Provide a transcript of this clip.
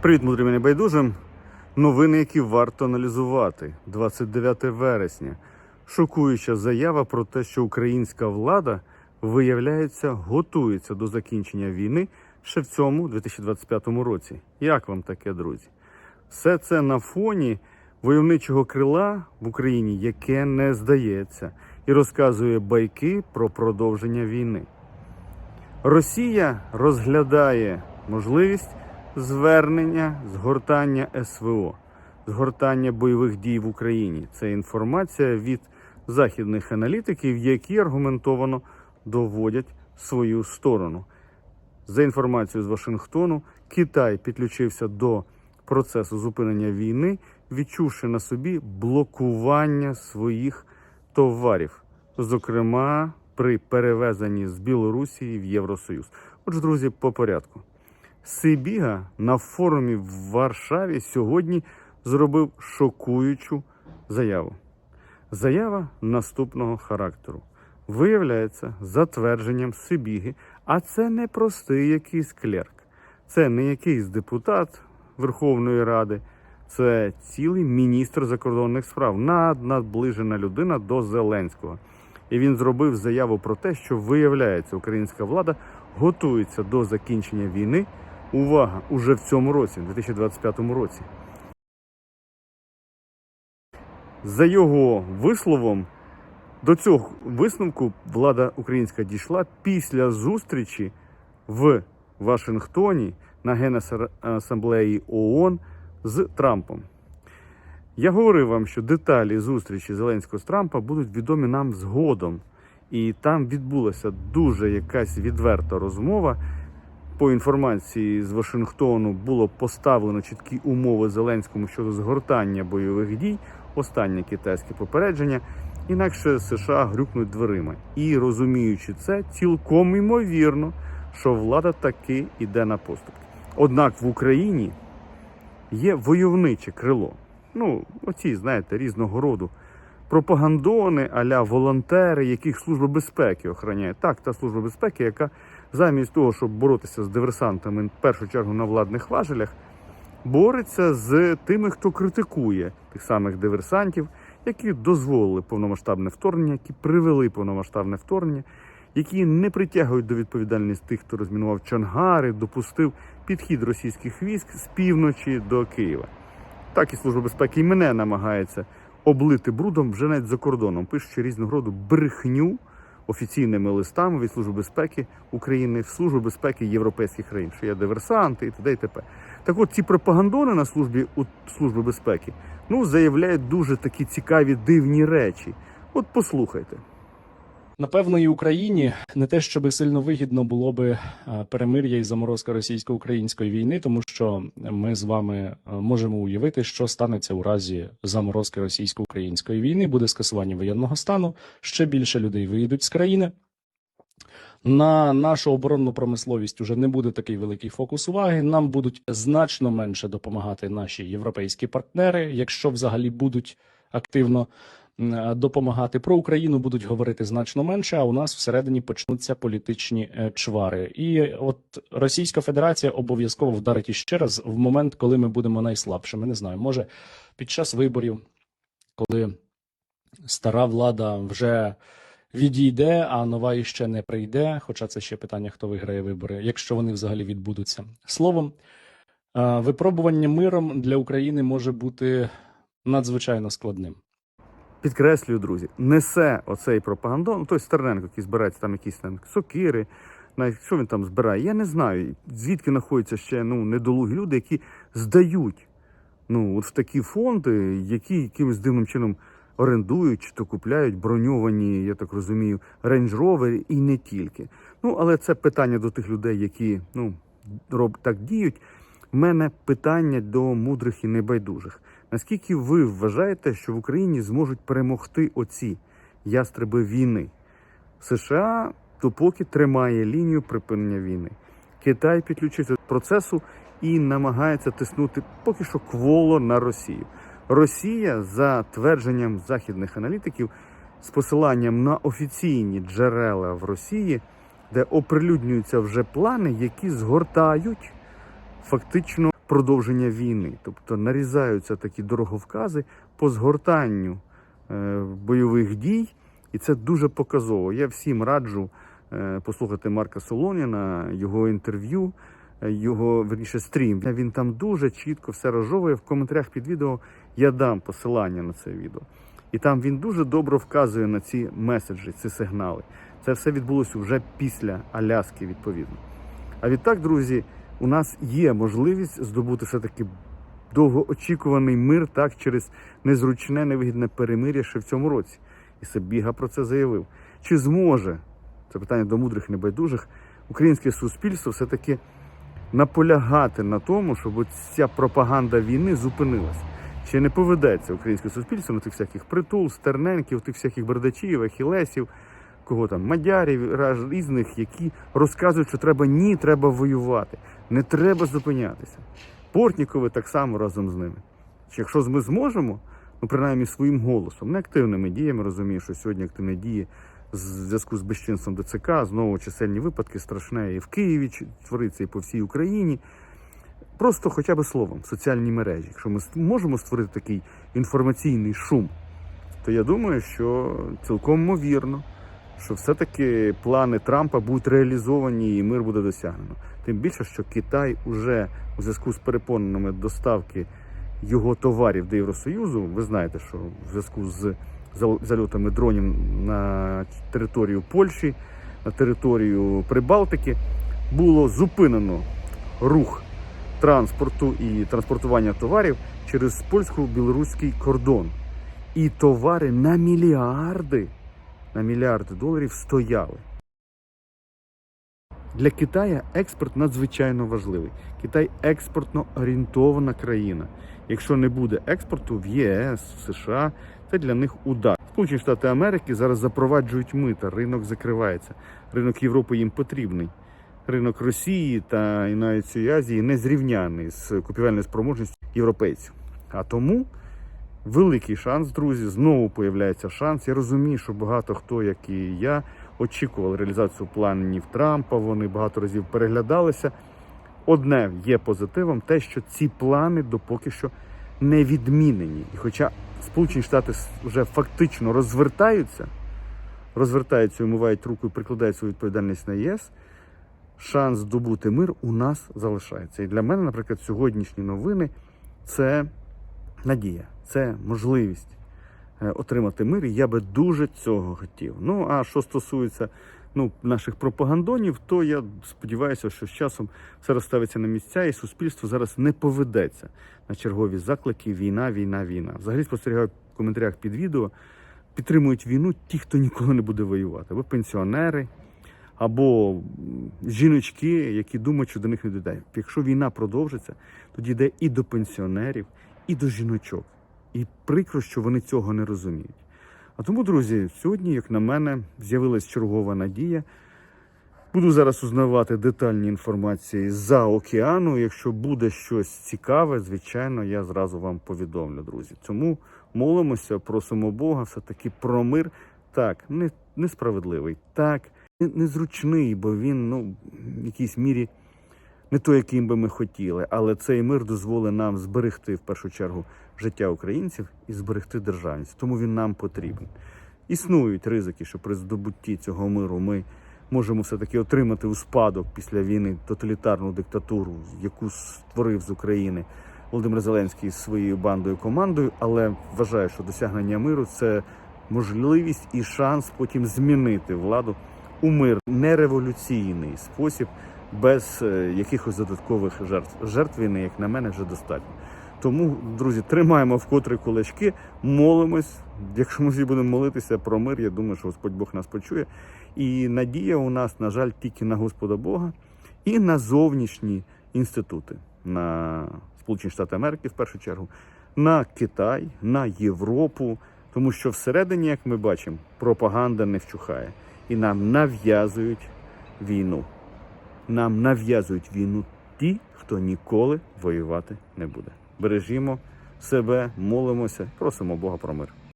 Привіт, мудрим і небайдужим. Новини, які варто аналізувати. 29 вересня. Шокуюча заява про те, що українська влада, виявляється, готується до закінчення війни ще в цьому 2025 році. Як вам таке, друзі? Все це на фоні войовничого крила в Україні, яке не здається, і розказує байки про продовження війни. Росія розглядає можливість звернення згортання СВО, згортання бойових дій в Україні. Це інформація від західних аналітиків, які аргументовано доводять свою сторону. За інформацією з Вашингтону, Китай підключився до процесу зупинення війни, відчувши на собі блокування своїх товарів, зокрема при перевезенні з Білорусі в Євросоюз. Отже, друзі, по порядку. Сибіга на форумі в Варшаві сьогодні зробив шокуючу заяву. Заява наступного характеру. Виявляється, за твердженням Сибіги, а це не простий якийсь клерк, це не якийсь депутат Верховної Ради, це цілий міністр закордонних справ, над, надближена людина до Зеленського. І він зробив заяву про те, що виявляється, українська влада готується до закінчення війни. Увага! Уже в цьому році, 2025 році. За його висловом, до цього висновку влада українська дійшла після зустрічі в Вашингтоні на Генасамблеї ООН з Трампом. Я говорив вам, що деталі зустрічі Зеленського з Трампа будуть відомі нам згодом. І там відбулася дуже якась відверта розмова. По інформації з Вашингтону було поставлено чіткі умови Зеленському щодо згортання бойових дій, останнє китайське попередження. Інакше США грюкнуть дверима. І розуміючи це, цілком ймовірно, що влада таки йде на поступки. Однак в Україні є войовниче крило. Ну, оці, знаєте, різного роду пропагандони, аля волонтери, яких служба безпеки охороняє. Так, та служба безпеки, яка замість того, щоб боротися з диверсантами в першу чергу на владних важелях, бореться з тими, хто критикує тих самих диверсантів, які дозволили повномасштабне вторгнення, які привели повномасштабне вторгнення, які не притягують до відповідальності тих, хто розмінував Чангари, допустив підхід російських військ з півночі до Києва. Так і служба безпеки і мене намагається облити брудом вже навіть за кордоном, пишучи різного роду брехню офіційними листами від Служби безпеки України в Службу безпеки європейських країн, що є диверсанти і т.д. і т.п. Так от ці пропагандони на службі у Служби безпеки ну, заявляють дуже такі цікаві дивні речі. От послухайте. Напевно, і Україні не те, щоб сильно вигідно було би е, перемир'я і заморозка російсько-української війни, тому що ми з вами е, можемо уявити, що станеться у разі заморозки російсько-української війни. Буде скасування воєнного стану. Ще більше людей виїдуть з країни. На нашу оборонну промисловість уже не буде такий великий фокус уваги. Нам будуть значно менше допомагати наші європейські партнери, якщо взагалі будуть активно допомагати. Про Україну будуть говорити значно менше. А у нас всередині почнуться політичні е, чвари. І от Російська Федерація обов'язково вдарить іще раз в момент, коли ми будемо найслабшими. Не знаю, може під час виборів, коли стара влада вже відійде, а нова іще не прийде. Хоча це ще питання, хто виграє вибори, якщо вони взагалі відбудуться. Словом, е, випробування миром для України може бути надзвичайно складним. Підкреслюю, друзі, несе оцей пропагандон, той Стерненко, який збирається там якісь там сокири, навіть що він там збирає, я не знаю. Звідки знаходяться ще ну, недолугі люди, які здають ну, от в такі фонди, які якимось дивним чином орендують чи то купляють броньовані, я так розумію, Rover і не тільки. Ну, але це питання до тих людей, які ну, роб, так діють. У мене питання до мудрих і небайдужих. Наскільки ви вважаєте, що в Україні зможуть перемогти оці ястреби війни? США допоки тримає лінію припинення війни. Китай підключився до процесу і намагається тиснути поки що кволо на Росію. Росія, за твердженням західних аналітиків, з посиланням на офіційні джерела в Росії, де оприлюднюються вже плани, які згортають фактично продовження війни. Тобто нарізаються такі дороговкази по згортанню е, бойових дій, і це дуже показово. Я всім раджу е, послухати Марка Солоніна, його інтерв'ю, е, його верніше стрім. Він там дуже чітко все розжовує. В коментарях під відео я дам посилання на це відео. І там він дуже добре вказує на ці меседжі, ці сигнали. Це все відбулося вже після Аляски, відповідно. А відтак, друзі, у нас є можливість здобути все-таки довгоочікуваний мир так через незручне, невигідне перемир'я ще в цьому році. І Сабіга про це заявив. Чи зможе це питання до мудрих небайдужих українське суспільство все-таки наполягати на тому, щоб ця пропаганда війни зупинилась? Чи не поведеться українське суспільство на тих всяких притул, стерненків, тих всяких бардачів, ахілесів, кого там, мадярів, різних, які розказують, що треба ні, треба воювати, не треба зупинятися. Портнікови так само разом з ними. Чи якщо ми зможемо, ну принаймні своїм голосом, не активними діями, розумію, що сьогодні активні дії з зв'язку з безчинством ДЦК, знову чисельні випадки страшне і в Києві твориться, і по всій Україні. Просто хоча б словом, соціальні мережі. Якщо ми можемо створити такий інформаційний шум, то я думаю, що цілком ймовірно, що все-таки плани Трампа будуть реалізовані і мир буде досягнено. Тим більше, що Китай уже у зв'язку з перепонами доставки його товарів до Євросоюзу, ви знаєте, що в зв'язку з зальотами дронів на територію Польщі, на територію Прибалтики, було зупинено рух транспорту і транспортування товарів через польсько-білоруський кордон. І товари на мільярди, на мільярди доларів стояли. Для Китая експорт надзвичайно важливий. Китай експортно орієнтована країна. Якщо не буде експорту в ЄС, в США, це для них удар. Сполучені Штати Америки зараз запроваджують мита, ринок закривається. Ринок Європи їм потрібний. Ринок Росії та і навіть Азії не зрівняний з купівельною спроможністю європейців. А тому великий шанс, друзі. Знову появляється шанс. Я розумію, що багато хто, як і я, очікував реалізацію планів Трампа. Вони багато разів переглядалися. Одне є позитивом, те, що ці плани допоки що не відмінені. І хоча Сполучені Штати вже фактично розвертаються, розвертаються, умивають руку і прикладають свою відповідальність на ЄС, шанс здобути мир у нас залишається. І для мене, наприклад, сьогоднішні новини це надія, це можливість е, отримати мир. І я би дуже цього хотів. Ну а що стосується ну, наших пропагандонів, то я сподіваюся, що з часом все розставиться на місця, і суспільство зараз не поведеться на чергові заклики війна, війна, війна. Взагалі спостерігаю в коментарях під відео. Підтримують війну ті, хто ніколи не буде воювати, або пенсіонери, або жіночки, які думають, що до них не дійде. Якщо війна продовжиться, тоді йде і до пенсіонерів, і до жіночок. І прикро, що вони цього не розуміють. А тому, друзі, сьогодні, як на мене, з'явилась чергова надія. Буду зараз узнавати детальні інформації за океану. Якщо буде щось цікаве, звичайно, я зразу вам повідомлю, друзі. Тому молимося, просимо Бога, все-таки про мир. Так, не, несправедливий, так, незручний, бо він ну, в якійсь мірі не той, яким би ми хотіли. Але цей мир дозволить нам зберегти в першу чергу життя українців і зберегти державність. Тому він нам потрібен. Існують ризики, що при здобутті цього миру ми можемо все-таки отримати у спадок після війни тоталітарну диктатуру, яку створив з України Володимир Зеленський зі своєю бандою командою. Але вважаю, що досягнення миру це можливість і шанс потім змінити владу у мир, не революційний спосіб, без е, якихось додаткових жертв. Жертв війни, як на мене, вже достатньо. Тому, друзі, тримаємо вкотре кулачки, молимось. Якщо ми всі будемо молитися про мир, я думаю, що Господь Бог нас почує. І надія у нас, на жаль, тільки на Господа Бога і на зовнішні інститути, на Сполучені Штати Америки в першу чергу, на Китай, на Європу. Тому що всередині, як ми бачимо, пропаганда не вчухає. І нам нав'язують війну. Нам нав'язують війну ті, хто ніколи воювати не буде. Бережімо себе, молимося, просимо Бога про мир.